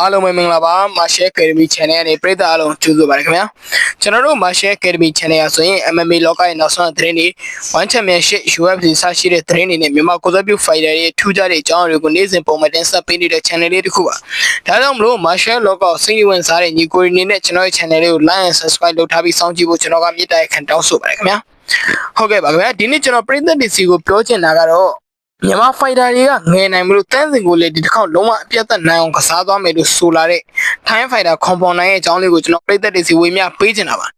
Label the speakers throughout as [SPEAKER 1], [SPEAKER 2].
[SPEAKER 1] အားလုံးပဲမင်္ဂလာပါ Marshall Academy Channel နဲ့ပရိသတ်အားလုံးကြိုဆိုပါရခင်ဗျာကျွန်တော်တို့ Marshall Academy Channel ရဆိုရင် MMA လောကရဲ့နောက်ဆုံးသတင်းတွေ One Championship UFC စရှိတဲ့သတင်းတွေနဲ့မြန်မာကိုယ်စားပြု fighter တွေထူးခြားတဲ့အကြောင်းအရာတွေကိုနေ့စဉ်ပုံမှန်တင်ဆက်ပေးနေတဲ့ channel လေးတစ်ခုပါဒါကြောင့်မလို့ Marshall လောကကိုစိတ်ဝင်စားတဲ့ညီကိုတွေအနေနဲ့ကျွန်တော်ရဲ့ channel လေးကို like and subscribe လုပ်ထားပြီးစောင့်ကြည့်ဖို့ကျွန်တော်ကမေတ္တာရက်ခံတောင်းဆိုပါရခင်ဗျာဟုတ်ကဲ့ပါခင်ဗျာဒီနေ့ကျွန်တော်ပရိသတ်တွေစီကိုပြောချင်တာကတော့ မြန်မာဖိုက်တာတွေကငယ်နိုင်မလို့တန်းစင်ကိုလေဒီတစ်ခေါက်လုံးဝအပြတ်သက်နိုင်အောင်ကစားသွားမယ်လို့ဆိုလာတဲ့ထိုင်းဖိုက်တာကွန်ပွန်နိုင်ရဲ့အကြောင်းလေးကိုကျွန်တော်ပြည်သက်တွေစီဝေမျှပေးချင်တာပါ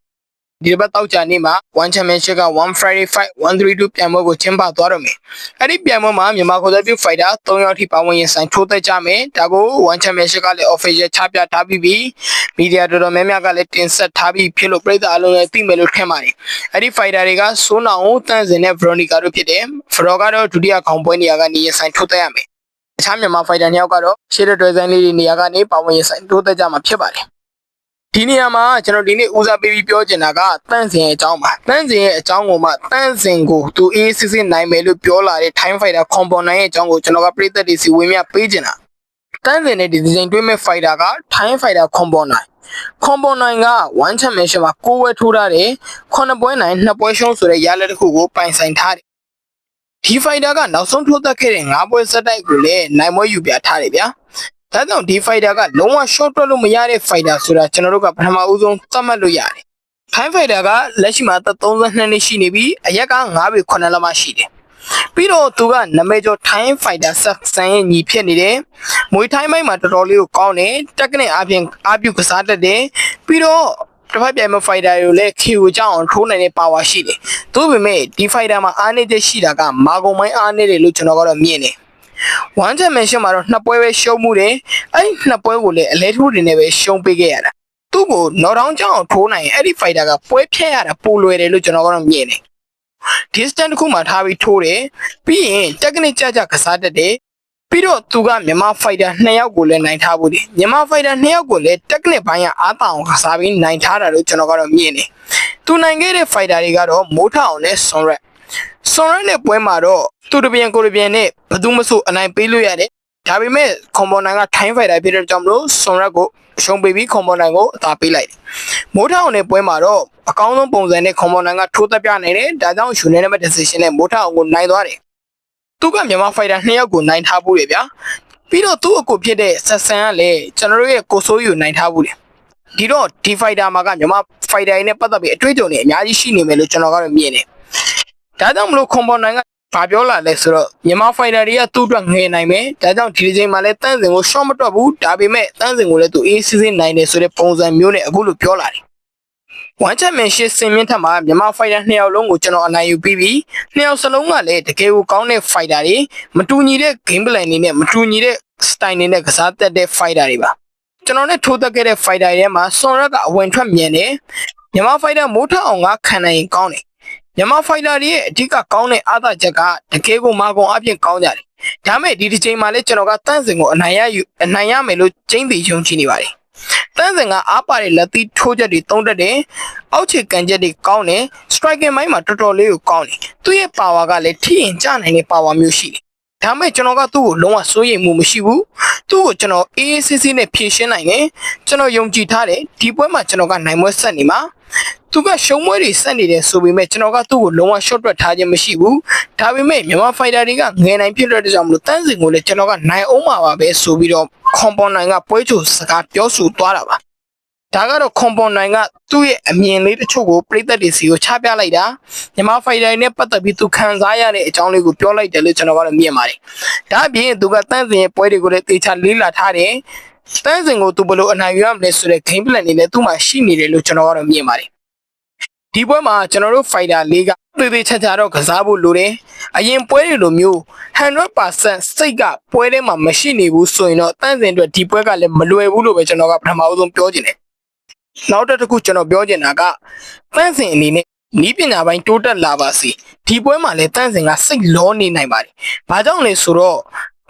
[SPEAKER 1] ဒီတစ်ပတ်တောက်ကြနေ့မှာ1 championship က1 Friday fight 132ပြိုင်ပွဲကိုကျင်းပသွားတော့မယ်အဲ့ဒီပြိုင်ပွဲမှာမြန်မာကိုယ်စားပြုဖိုက်တာ3ယောက်ထိပါဝင်ရင်ဆိုင်ထိုးသက်ကြမယ်ဒါကို1 championship ကလည်း official ချပြထားပြီးပြီမီဒီယာတော်တော်များများကလည်းတင်ဆက်ထားပြီးဖြစ်လို့ပြည်သက်အလုံးလည်းသိမယ်လို့ထင်ပါတယ်အဲ့ဒီဖိုက်တာတွေကဆိုးနောင်ကိုတန်းစင်နဲ့ Veronica တို့ဖြစ်တယ်ဖရောကတော့ဒုတိယခေါင်းပွဲနေရာကနေရင်ဆိုင်ထိုးသက်ရမယ်အခြားမြန်မာဖိုက်တာနှစ်ယောက်ကတော့ရှေ့တဲ့တွဲဆိုင်လေးတွေနေရာကနေပါဝင်ရင်ဆိုင်ထိုးသက်ကြမှာဖြစ်ပါတယ် ဒီနေရာမှာကျွန်တော်ဒီနေ့ဦးစားပေးပြီးပြောချင်တာကတန့်စင်ရဲ့အကြောင်းပါတန့်စင်ရဲ့အကြောင်းကိုမှတန့်စင်ကိုသူအေးစစ်စစ်နိုင်မယ်လို့ပြောလာတဲ့ Time Fighter Component ရဲ့အကြောင်းကိုကျွန်တော်ကပြည်သက်တွေစီဝင်မြပေးချင်တာတန့်စင်နဲ့ဒီဒီဇိုင်းတွဲမဲ့ Fighter က Time Fighter Component Component က1 Championship မှာ6ဝဲထိုးထားတယ်9ပွဲနိုင်2ပွဲရှုံးဆိုတဲ့ရလဒ်တစ်ခုကိုပိုင်ဆိုင်ထားတယ်ဒီ Fighter ကနောက်ဆုံးထိုးသက်ခဲ့တဲ့9ပွဲဆက်တိုက်ကိုလည်းနိုင်ပွဲယူပြထားတယ်ဗျာ ဒါကြောင့်ဒီ fighter ကလုံးဝ short တွက်လို့မရတဲ့ fighter ဆိုတာကျွန်တော်တို့ကပထမဦးဆုံးသတ်မှတ်လို့ရတယ်။ Time fighter ကလက်ရှိမှာ32နှစ်ရှိနေပြီးအရက်က9ပေ9လမှရှိတယ်။ပြီးတော့သူကနမဲကျော် Time fighter ဆက်ဆန်ရဲ့ညီဖြစ်နေတယ်။မွေထိုင်းမိုင်းမှာတော်တော်လေးကိုကောင်းတယ်။တက်ကနဲ့အပြင်အပြုကစားတတ်တယ်။ပြီးတော့တစ်ဖက်ပြိုင်မ fighter တွေကိုလည်း KO ကြောင်းအောင်ထိုးနိုင်တဲ့ power ရှိတယ်။သို့ပေမဲ့ဒီ fighter မှာအားနည်းချက်ရှိတာကမာကုံမိုင်းအားနည်းတယ်လို့ကျွန်တော်ကတော့မြင်တယ်။ 1 championship မှာတော့နှစ်ပွဲပဲရှုံးမှုတယ်အဲ့ဒီနှစ်ပွဲကိုလည်းအလဲထိုးတွေနဲ့ပဲရှုံးပေးခဲ့ရတာသူ့ကို knock down ကြောင်းထိုးနိုင်ရင်အဲ့ဒီ fighter ကပွဲဖြတ်ရတာပိုလွယ်တယ်လို့ကျွန်တော်ကတော့မြင်တယ် distance တစ်ခုမှထားပြီးထိုးတယ်ပြီးရင် technique ကြကြကစားတတ်တယ်ပြီးတော့သူကမြန်မာ fighter 2ယောက်ကိုလည်းနိုင်ထားဖို့တယ်မြန်မာ fighter 2ယောက်ကိုလည်း technique ဘိုင်းကအားတောင်ကစားပြီးနိုင်ထားတာလို့ကျွန်တော်ကတော့မြင်တယ်သူနိုင်ခဲ့တဲ့ fighter တွေကတော့မိုးထအောင်နဲ့ဆွန်ရက် ဆွန်ရက်နဲ့ပွဲမှာတော့သူတပြန်ကိုတပြန်နဲ့ဘယ်သူမှမဆိုအနိုင်ပေးလို့ရတယ်ဒါပေမဲ့ကွန်ပေါ်နိုင်ကထိုင်းဖိုင်တာဖြစ်တဲ့ကြောင့်မလို့ဆွန်ရက်ကိုရှုံးပေးပြီးကွန်ပေါ်နိုင်ကိုအသာပေးလိုက်တယ်မိုးထောင်နဲ့ပွဲမှာတော့အကောင်းဆုံးပုံစံနဲ့ကွန်ပေါ်နိုင်ကထိုးသက်ပြနိုင်တယ်ဒါကြောင့်ယူနေနံပါတ် decision နဲ့မိုးထောင်ကိုနိုင်သွားတယ်သူကမြန်မာဖိုင်တာနှစ်ယောက်ကိုနိုင်ထားဖို့ရဗျာပြီးတော့သူ့အကိုဖြစ်တဲ့ဆက်ဆန်ကလည်းကျွန်တော်တို့ရဲ့ကိုဆိုးယူနိုင်ထားဖို့တယ်ဒီတော့ဒီဖိုက်တာမှာကမြန်မာဖိုက်တာနဲ့ပတ်သက်ပြီးအတွေ့အကြုံတွေအများကြီးရှိနေမယ်လို့ကျွန်တော်ကတော့မြင်တယ် ဒါကြောင့်မလို့ကွန်ပေါ်နိုင်ကဘာပြောလာလဲဆိုတော့မြန်မာဖိုင်တာတွေကသူ့အတွက်ငယ်နိုင်မယ်ဒါကြောင့်ဒီချိန်မှာလည်းတန်းစင်ကို short မတွက်ဘူးဒါပေမဲ့တန်းစင်ကိုလည်းသူအေးစစ်စစ်နိုင်တယ်ဆိုတဲ့ပုံစံမျိုးနဲ့အခုလိုပြောလာတယ်ဝမ်ချန်မန်ရှစ်စင်မြင့်ထက်မှာမြန်မာဖိုင်တာနှစ်ယောက်လုံးကိုကျွန်တော်အနိုင်ယူပြီးပြီနှစ်ယောက်စလုံးကလည်းတကယ်ကိုကောင်းတဲ့ဖိုင်တာတွေမတူညီတဲ့ game plan တွေနဲ့မတူညီတဲ့ style တွေနဲ့ကစားတတ်တဲ့ဖိုင်တာတွေပါကျွန်တော်နဲ့ထိုးသက်ခဲ့တဲ့ဖိုင်တာတွေမှာဆွန်ရက်ကအဝင်ထွက်မြန်တယ်မြန်မာဖိုင်တာမိုးထအောင်ကခံနိုင်ရင်ကောင်းတယ် မြန်မာဖိုင်တာတွေရဲ့အဓိကကောင်းတဲ့အားသာချက်ကတကယ်ကိုမာကွန်အပြင်ကောင်းကြတယ်။ဒါမဲ့ဒီတစ်ချိန်မှာလည်းကျွန်တော်ကတန့်စင်ကိုအနိုင်ရယူအနိုင်ရမယ်လို့ကျင်းတည်ယုံကြည်နေပါတယ်။တန့်စင်ကအားပါတဲ့လက်သီးထိုးချက်တွေတုံးတက်တယ်။အောက်ခြေကန်ချက်တွေကောင်းတယ်။ striking မိုင်းမှာတော်တော်လေးကိုကောင်းတယ်။သူ့ရဲ့ power ကလည်းထိရင်ကျနိုင်တဲ့ power မျိုးရှိတယ်။ဒါမဲ့ကျွန်တော်ကသူ့ကိုလုံးဝစိုးရိမ်မှုမရှိဘူး။သူ့ကိုကျွန်တော်အေးအေးဆေးဆေးနဲ့ဖြည့်ရှင်းနိုင်တယ်။ကျွန်တော်ယုံကြည်ထားတယ်။ဒီပွဲမှာကျွန်တော်ကနိုင်ပွဲဆက်နေမှာ။ သူကရှုံးပွဲတွေဆက်နေတယ်ဆိုပေမဲ့ကျွန်တော်ကသူ့ကိုလုံးဝ short တွက်ထားခြင်းမရှိဘူးဒါပေမဲ့မြန်မာ fighter တွေကငယ်နိုင်ဖြစ်တဲ့ကြောင့်မလို့တန်းစင်ကိုလည်းကျွန်တော်ကနိုင်အောင်ပါပါပဲဆိုပြီးတော့ compound ကပွဲချိုစကားပြောဆိုသွားတာပါဒါကတော့ compound ကသူ့ရဲ့အမြင်လေးတချို့ကိုပြည်သက်တွေစီကိုချပြလိုက်တာမြန်မာ fighter တွေနဲ့ပတ်သက်ပြီးသူခံစားရတဲ့အကြောင်းလေးကိုပြောလိုက်တယ်လို့ကျွန်တော်ကတော့မြင်ပါတယ်ဒါအပြင်သူကတန်းစင်ရဲ့ပွဲတွေကိုလည်းတေချာလေးလာထားတယ်တန်းစင်ကိုသူဘယ်လိုအနိုင်ယူရမလဲဆိုတဲ့ game plan တွေလည်းသူ့မှာရှိနေတယ်လို့ကျွန်တော်ကတော့မြင်ပါတယ် ဒီပွဲမှာကျွန်တော်တို့ fighter လေးကသေသေးချာချာတော့ကစားဖို့လိုတယ်။အရင်ပွဲတွေလိုမျိုး100%စိတ်ကပွဲထဲမှာမရှိနေဘူးဆိုရင်တော့တန့်စင်အတွက်ဒီပွဲကလည်းမလွယ်ဘူးလို့ပဲကျွန်တော်ကပထမအဆုံးပြောချင်တယ်။နောက်တစ်ခုကျွန်တော်ပြောချင်တာကတန့်စင်အနေနဲ့နီးပညာပိုင်းတိုးတက်လာပါစေ။ဒီပွဲမှာလည်းတန့်စင်ကစိတ်လောနေနိုင်ပါတယ်။ဘာကြောင့်လဲဆိုတော့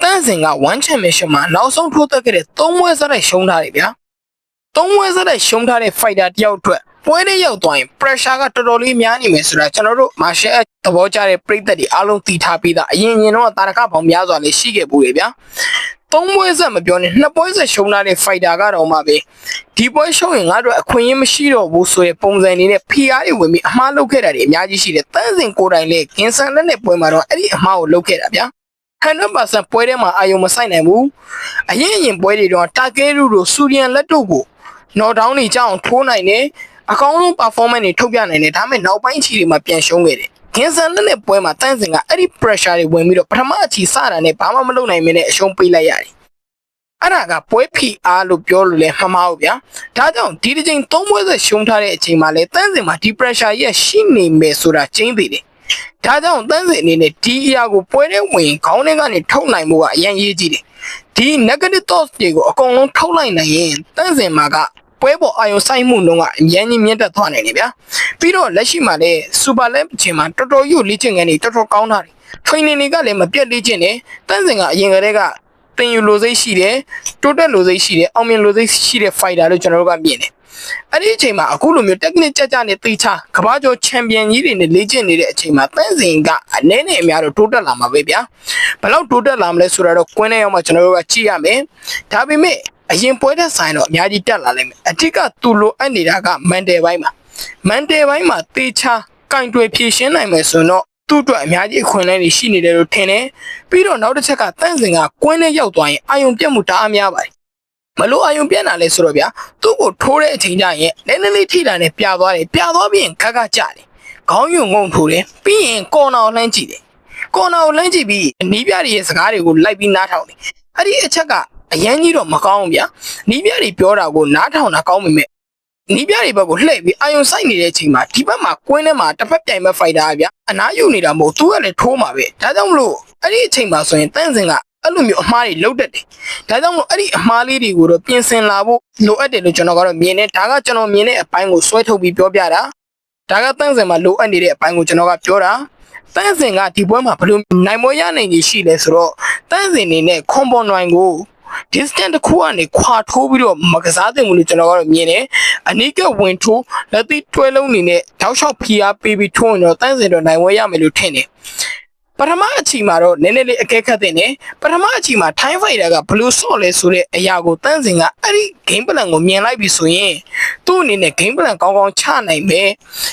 [SPEAKER 1] တန့်စင်က1 championship မှာနောက်ဆုံးထိုးသက်ခဲ့တဲ့3ပွဲစတဲ့ရှုံးထားတယ်ဗျာ။3ပွဲစတဲ့ရှုံးထားတဲ့ fighter တယောက်အတွက် ပွဲလေးရောက်သွားရင် pressure ကတော်တော်လေးများနေမယ်ဆိုတာကျွန်တော်တို့ martial art သဘောကျတဲ့ပြည်သက်တွေအားလုံးသိထားပြီးသားအရင်ရင်တော့တာရကပေါင်းများစွာလေးရှိခဲ့ပူတယ်ဗျာသုံးပွဲဆက်မပြောနဲ့နှစ်ပွဲဆက်ရှုံးထားတဲ့ fighter ကတော့မှပဲဒီပွဲရှုံးရင်ငါတို့အခွင့်အရေးမရှိတော့ဘူးဆိုတဲ့ပုံစံအနေနဲ့ PR တွေဝင်ပြီးအမှားလုပ်ခဲ့တာတွေအများကြီးရှိတယ်တန်းစင်ကိုယ်တိုင်လေကင်ဆန်လက်နဲ့ပွဲမှာတော့အဲ့ဒီအမှားကိုလုပ်ခဲ့တာဗျာ100%ပွဲထဲမှာအာယုံမဆိုင်နိုင်ဘူးအရင်အရင်ပွဲတွေတော့တာကဲလူတို့စူရီယန်လက်တို့ကိုနော်ဒေါင်းတွေကြောင်းထိုးနိုင်တယ် အကောင်းဆုံး performance တွေထုတ်ပြနိုင်တယ်ဒါပေမဲ့နောက်ပိုင်းချီတွေမှာပြန်ရှုံးခဲ့တယ်ဂင်ဆန်လက်နဲ့ပွဲမှာတန်းစင်ကအဲ့ဒီ pressure တွေဝင်ပြီးတော့ပထမအချီစတာနဲ့ဘာမှမလုပ်နိုင်မင်းနဲ့အရှုံးပေးလိုက်ရတယ်အဲ့ဒါကပွဲဖီအားလို့ပြောလို့လည်းမမှားဘူးဗျာဒါကြောင့်ဒီတစ်ချိန်သုံးပွဲဆက်ရှုံးထားတဲ့အချိန်မှာလည်းတန်းစင်မှာဒီ pressure ကြီးရှိနေမယ်ဆိုတာကျင်းသေးတယ်ဒါကြောင့်တန်းစင်အနေနဲ့ဒီအရာကိုပွဲထဲဝင်ခေါင်းထဲကနေထုတ်နိုင်မှုကအရင်ရေးကြည့်တယ်ဒီ negative thoughts တွေကိုအကုန်လုံးထုတ်လိုက်နိုင်ရင်တန်းစင်မှာက ပွဲပေါ်အာရုံစိုက်မှုလုံးကအရင်ကြီးမြင့်တက်သွားနိုင်တယ်ဗျာပြီးတော့လက်ရှိမှာလည်း super lab ချင်းမှာတော်တော်ကြီးကိုလေ့ကျင့်ခန်းတွေတော်တော်ကောင်းတာတွေ training တွေကလည်းမပြတ်လေ့ကျင့်တယ်တန်းစင်ကအရင်ကတည်းကတင်ယူလိုစိတ်ရှိတယ်တိုးတက်လိုစိတ်ရှိတယ်အောင်မြင်လိုစိတ်ရှိတဲ့ fighter လို့ကျွန်တော်တို့ကမြင်တယ်အဲ့ဒီအချိန်မှာအခုလိုမျိုး technique ကြကြနဲ့တေချာကမ္ဘာကျော်ချန်ပီယံကြီးတွေနဲ့လေ့ကျင့်နေတဲ့အချိန်မှာတန်းစင်ကအနည်းနဲ့အများတော့တိုးတက်လာမှာပဲဗျာဘယ်လောက်တိုးတက်လာမလဲဆိုတာတော့ကွင်းထဲရောက်မှကျွန်တော်တို့ကကြည့်ရမယ်ဒါပေမဲ့ အရင်ပွဲတဲ့ဆိုင်တော့အများကြီးတက်လာလိမ့်မယ်အထက်ကသူလိုအပ်နေတာကမန်တယ်ပိုင်းမှာမန်တယ်ပိုင်းမှာတေချာကင်တွေဖြည့်ရှင်းနိုင်မယ်ဆိုတော့သူ့အတွက်အများကြီးအခွင့်အလမ်းတွေရှိနေတယ်လို့ထင်တယ်ပြီးတော့နောက်တစ်ချက်ကတန့်စင်ကကွင်းထဲရောက်သွားရင်အာယုံပြတ်မှုတအားများပါတယ်မလို့အာယုံပြတ်လာလဲဆိုတော့ဗျာသူ့ကိုထိုးတဲ့အချိန်ကျရင်နည်းနည်းလေးထိတာနဲ့ပြသွားတယ်ပြသွားပြီးရင်ခက်ခက်ကြတယ်ခေါင်းယုံငုံထိုးတယ်ပြီးရင်ကော်နာကိုလှမ်းကြည့်တယ်ကော်နာကိုလှမ်းကြည့်ပြီးနီးပြတွေရဲ့စကားတွေကိုလိုက်ပြီးနားထောင်တယ်အဲ့ဒီအချက်က အရန်ကြီးတော့မကောင်းဘူးဗျာနီးပြတွေပြောတာကိုနားထောင်တာကောင်းပေမဲ့နီးပြတွေဘက်ကိုလှည့်ပြီးအာယုံစိုက်နေတဲ့အချိန်မှာဒီဘက်မှာကွင်းထဲမှာတစ်ဖက်ပြိုင်မဲ့ဖိုက်တာဗျာအနားယူနေတာမဟုတ်သူကလည်းထိုးမှာပဲဒါကြောင့်မလို့အဲ့ဒီအချိန်မှာဆိုရင်တန့်စင်ကအဲ့လိုမျိုးအမှားတွေလုပ်တတ်တယ်ဒါကြောင့်မလို့အဲ့ဒီအမှားလေးတွေကိုတော့ပြင်ဆင်လာဖို့လိုအပ်တယ်လို့ကျွန်တော်ကတော့မြင်တယ်ဒါကကျွန်တော်မြင်တဲ့အပိုင်းကိုဆွဲထုတ်ပြီးပြောပြတာဒါကတန့်စင်မှာလိုအပ်နေတဲ့အပိုင်းကိုကျွန်တော်ကပြောတာတန်းစင်ကဒီပွဲမှာဘယ်လိုနိုင်မွေးရနိုင်ကြီးရှိလဲဆိုတော့တန်းစင်နေနဲ့ခွန်ပွန်နိုင်ကို distance တစ်ခုကနေခွာထိုးပြီးတော့မကစားသင့်ဘူးလို့ကျွန်တော်ကတော့မြင်တယ်အနိကဝင်ထိုးလက်သီးတွဲလုံးနေနဲ့တောက်လျှောက်ဖီအားပေးပြီးထိုးရင်တော့တန်းစင်တော့နိုင်ဝဲရမယ်လို့ထင်တယ် ပထမအချိန်မှာတော့နည်းနည်းလေးအကဲခတ်တဲ့နေပထမအချိန်မှာ time fighter ကဘယ်လိုဆော့လဲဆိုတဲ့အရာကိုတန်းစင်ကအဲ့ဒီ game plan ကိုမြင်လိုက်ပြီဆိုရင်သူ့အနေနဲ့ game plan ကောင်းကောင်းချနိုင်မယ်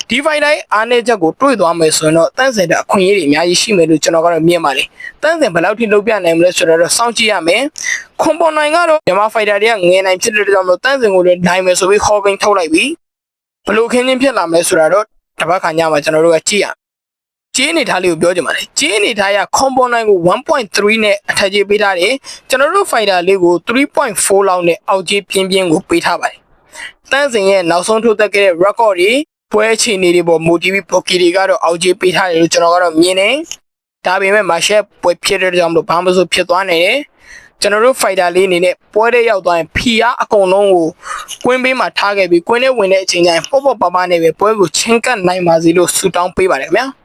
[SPEAKER 1] ဒီ fighter ရဲ့အားနည်းချက်ကိုတွေးသွားမယ်ဆိုရင်တော့တန်းစင်တဲ့အခွင့်အရေးတွေအများကြီးရှိမယ်လို့ကျွန်တော်ကတော့မြင်ပါတယ်တန်းစင်ဘယ်လောက်ထိလုပ်ပြနိုင်မလဲဆိုတော့စောင့်ကြည့်ရမယ်ခွန်ပေါ်နိုင်ကတော့မြန်မာ fighter တွေကငယ်နိုင်ဖြစ်တဲ့ကြောင့်မလို့တန်းစင်ကိုလည်းနိုင်မယ်ဆိုပြီးခေါ်ပင်းထုတ်လိုက်ပြီဘယ်လိုခင်းချင်းဖြစ်လာမလဲဆိုတာတော့တပတ်ခါညမှာကျွန်တော်တို့ကကြည့်ရ ကျေးအနေထားလေးကိုပြောချင်ပါတယ်ကျေးအနေထားရ component ကို1.3နဲ့အထက်ကြီးပေးထားတယ်ကျွန်တော်တို့ fighter လေးကို3.4လောက်နဲ့အောက်ကြီးပြင်းပြင်းကိုပေးထားပါတယ်တန်းစင်ရဲ့နောက်ဆုံးထုတ်သက်ခဲ့တဲ့ record တွေပွဲချီနေတွေပေါ် motive poki တွေကတော့အောက်ကြီးပေးထားတယ်လို့ကျွန်တော်ကတော့မြင်တယ်ဒါပေမဲ့ marshal ပွဲဖြစ်တဲ့ကြောင့်မလို့ဘာမှမဆိုဖြစ်သွားနေတယ်ကျွန်တော်တို့ fighter လေးအနေနဲ့ပွဲတဲ့ရောက်သွားရင်ဖီအားအကုန်လုံးကိုကွင်းဘေးမှာထားခဲ့ပြီးကွင်းထဲဝင်တဲ့အချိန်ကျရင်ပေါ့ပေါ့ပါပါနဲ့ပဲပွဲကိုချင်းကပ်နိုင်ပါစေလို့ဆုတောင်းပေးပါတယ်ခင်ဗျာ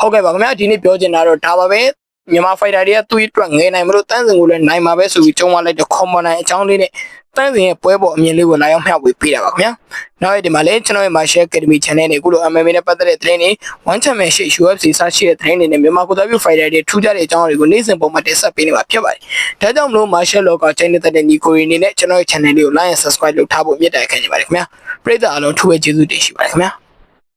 [SPEAKER 1] ဟုတ်ကဲ့ပါခင်ဗျာဒီနေ့ပြောချင်တာတော့ဒါပါပဲမြန်မာ fighter တွေကသူ့အတွက်ငယ်နိုင်မလို့တန်းစင်ကိုလည်းနိုင်မှာပဲဆိုပြီးကြုံသွားလိုက်တဲ့ common နိုင်အကြောင်းလေးနဲ့တန်းစင်ရဲ့ပွဲပေါ်အမြင်လေးကိုလာရောက်မျှဝေပေးတာပါခင်ဗျာနောက်ဒီမှာလည်းကျွန်တော်ရဲ့ Martial Academy Channel နဲ့အခုလို MMA နဲ့ပတ်သက်တဲ့သတင်းတွေ One Championship UFC စရှိတဲ့သတင်းတွေနဲ့မြန်မာကိုယ်စားပြု fighter တွေထူးခြားတဲ့အကြောင်းတွေကိုနေ့စဉ်ပုံမှန်တင်ဆက်ပေးနေမှာဖြစ်ပါတယ်ဒါကြောင့်မလို့ Martial Locker Channel တဲ့ညီကိုရီအနေနဲ့ကျွန်တော်ရဲ့ channel လေးကို like and subscribe လုပ်ထားဖို့မြတ်တိုက်ခံနေပါတယ်ခင်ဗျာပရိသတ်အားလုံးထူးပဲကျေးဇူးတင်ရှိပါတယ်ခင်ဗျာ